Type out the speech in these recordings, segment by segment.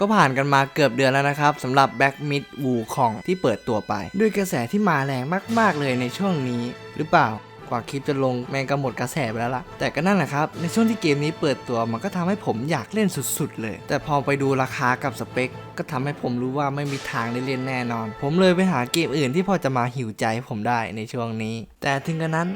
ก็ผ่านกันมาเกือบเดือนแล้วนะครับสำหรับแบ็กมิดวูคองที่เปิดตัวไป ด้วยกระแสที่มาแรงมาก ๆ เลยในช่วงนี้ หรือเปล่ากว่าคลิปจะลงแมงก็หมดกระแสไปแล้วล่ะ แต่ก็นั่นแหละครับ ในช่วงที่เกมนี้เปิดตัวมันก็ทำให้ผมอยากเล่นสุดๆ เลย แต่พอไปดูราคากับสเปค ก็ทำให้ผมรู้ว่าไม่มีทางได้เล่นแน่นอน ผมเลยไปหาเกมอื่นที่พอจะมาหิวใจผมได้ในช่วงนี้ แต่ถึงกระนั้น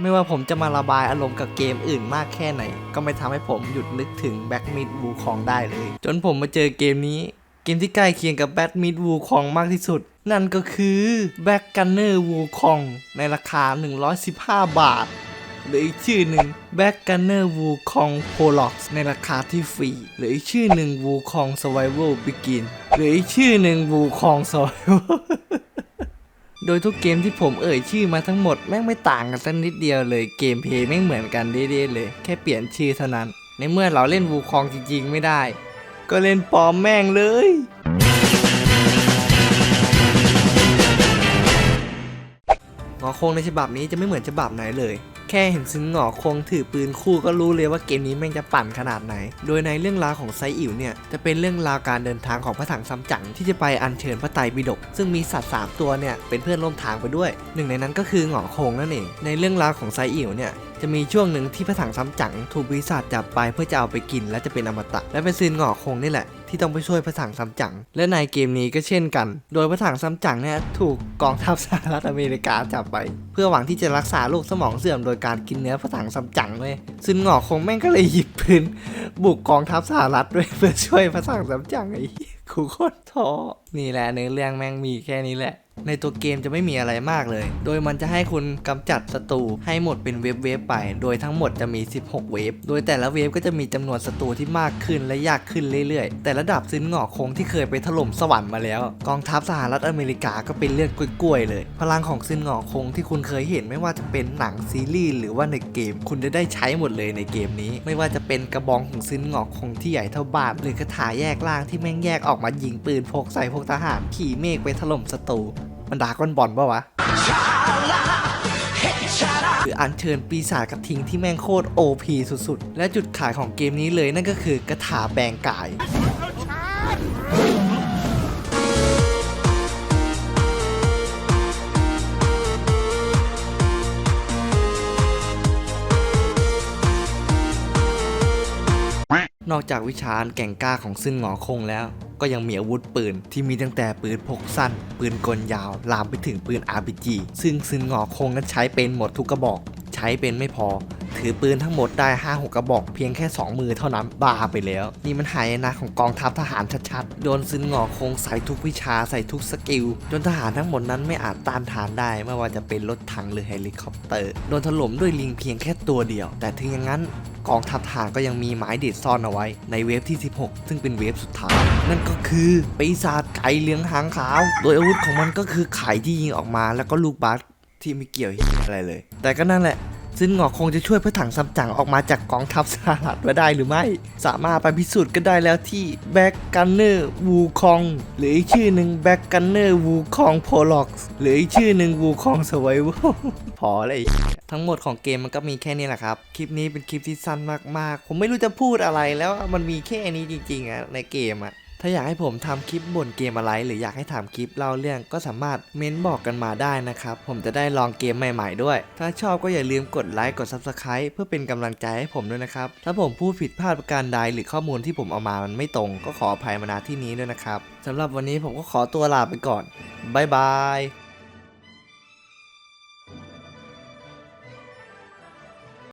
ไม่ว่าผมจะมาระบายอารมณ์กับเกมอื่นมากแค่ไหน ก็ไม่ทำให้ผมหยุดนึกถึงแบ็กมิดวูคองได้เลย จนผมมาเจอเกมนี้ เกมที่ใกล้เคียงกับแบ็กมิดวูคองมากที่สุด นั่นก็คือแบ็กกันเนอร์วูคองในราคา 115 บาท หรืออีกชื่อหนึ่ง Back Gunner Wukong Prolox ในราคาที่ฟรี หรืออีกชื่อหนึ่ง Wukong Survival Begin หรืออีกชื่อหนึ่ง Wukong Survival โดยทุกเกมที่ผมเอ่ยชื่อมาทั้งหมดแม่งไม่ต่างกันสักนิดเดียวเลยเกมเพย์แม่งเหมือนกันเด้ๆเลย แค่เปลี่ยนชื่อเท่านั้น ในเมื่อเราเล่นวูคองจริงๆ ไม่ได้ ก็เล่นปลอมแม่งเลยหงอคงในฉบับนี้จะไม่เหมือนฉบับไหนเลย แค่เห็นซึ้งหงอคงถือปืนคู่ก็รู้เลยว่าเกมนี้แม่งจะปั่นขนาดไหน โดยในเรื่องราวของไซอิ๋วเนี่ยจะเป็นเรื่องราวการเดินทางของพระถังซัมจั๋งที่จะไปอัญเชิญพระไตรปิฎกซึ่งมีสัตว์ 3 ตัวเนี่ยเป็นเพื่อนร่วมทางไปด้วย หนึ่งในนั้นก็คือหงอคงนั่นเองในเรื่องราวของไซอิ๋วเนี่ยจะมีช่วงหนึ่งที่พระถังซ้ำจั๋งถูกบริษัทจับไปเพื่อจะเอาไปกินและจะเป็นอมตะ และเป็นซีนหงอกคงนี่แหละที่ต้องไปช่วยพระถังซ้ำจั๋งและในเกมนี้ก็เช่นกัน โดยพระถังซ้ำจั๋งเนี่ยถูกกองทัพสหรัฐอเมริกาจับไป เพื่อหวังที่จะรักษาโรคสมองเสื่อมโดยการกินเนื้อพระถังซ้ำจั๋งเลยซีนหงอกคงแม่งก็เลยหยิบปืนบุกกองทัพสหรัฐด้วยเพื่อช่วยพระถังซ้ำจั๋งไอ้เหี้ยกูโคตรท้อนี่แหละเนื้อเรื่องแม่งมีแค่นี้แหละ ในตัวเกมจะไม่มีอะไรมากเลย โดยมันจะให้คุณกำจัดศัตรูให้หมดเป็นเวฟเวฟๆไป โดยทั้งหมดจะมี 16 เวฟ โดยแต่ละเวฟก็จะมีจำนวนศัตรูที่มากขึ้นและยากขึ้นเรื่อยๆ แต่ระดับซินหงอกคงที่เคยไปถล่มสวรรค์มาแล้ว กองทัพสหรัฐอเมริกาก็เป็นเรื่องกล้วยๆเลย พลังของซินหงอกคงที่คุณเคยเห็นไม่ว่าจะเป็นหนังซีรีส์หรือว่าในเกม คุณจะได้ใช้หมดเลยในเกมนี้ ไม่ว่าจะเป็นกระบองของซินหงอกคงที่ใหญ่เท่าบานหรือคาถาแยกล่างที่แม่งแยกออกมายิงปืนพกใส่พวกทหารขี่เมฆไปถล่มศัตรู มันดาก้อนบอลปะวะคืออัญเชิญปีศาจกระทิงที่แม่งโคตร OP สุดๆ และจุดขายของเกมนี้เลยนั่นก็คือกระถาแปลงกาย นอกจากวิชาแก่งกล้าของซึ่งหงอคงแล้ว ก็ยังมีอาวุธปืนที่มีตั้งแต่ปืนพกสั้น ปืนกลยาว ลามไปถึงปืน RPG ซึ่งซึ่งหงอคงนั้นใช้เป็นหมดทุกกระบอก ใช้เป็นไม่พอ ถือปืนทั้งหมดได้ 5 6 กระบอกเพียงแค่ 2 มือเท่านั้นบ้าไปแล้ว นี่มันหายนะของกองทัพทหารชัดๆ โดนซึนหงอคงใส่ทุกวิชาใส่ทุกสกิล จนทหารทั้งหมดนั้นไม่อาจต้านทานได้ไม่ว่าจะเป็นรถถังหรือเฮลิคอปเตอร์ โดนถล่มด้วยลิงเพียงแค่ตัวเดียว แต่ถึงอย่างนั้น กองทัพทหารก็ยังมีหมายเด็ดซ่อนเอาไว้ ในเวฟที่ 16 ซึ่งเป็นเวฟสุดท้าย นั่นก็คือปีศาจไก่เหลืองหางขาว โดยอาวุธของมันก็คือไข่ที่ยิงออกมา แล้วก็ลูกบาสที่ไม่เกี่ยวอะไรเลย แต่ก็นั่นแหละซึ่งหงอกคงจะช่วยพระถังซัมจั๋งออกมาจากกองทัพสหรัฐมาได้หรือไม่ สามารถไปพิสูจน์กันได้แล้วที่ Back Gunner Wukong หรืออีกชื่อหนึ่ง Back Gunner Wukong Prolox หรืออีกชื่อหนึ่ง Wukong Survival พอเลย ทั้งหมดของเกมมันก็มีแค่นี้แหละครับ คลิปนี้เป็นคลิปที่สั้นมากๆ ผมไม่รู้จะพูดอะไรแล้วมันมีแค่นี้จริงๆอะในเกมอะถ้าอยากให้ผมทำคลิปบ่นเกมอะไร หรืออยากให้ทำคลิปเล่าเรื่องก็สามารถเม้นบอกกันมาได้นะครับ ผมจะได้ลองเกมใหม่ ๆ ด้วย ถ้าชอบก็อย่าลืมกดไลค์กด Subscribe เพื่อเป็นกำลังใจให้ผมด้วยนะครับ ถ้าผมพูดผิดพลาดประการใดหรือข้อมูลที่ผมเอามามันไม่ตรง ก็ขออภัยมาณที่นี้ด้วยนะครับสำหรับวันนี้ผมก็ขอตัวลาไปก่อนบ๊ายบาย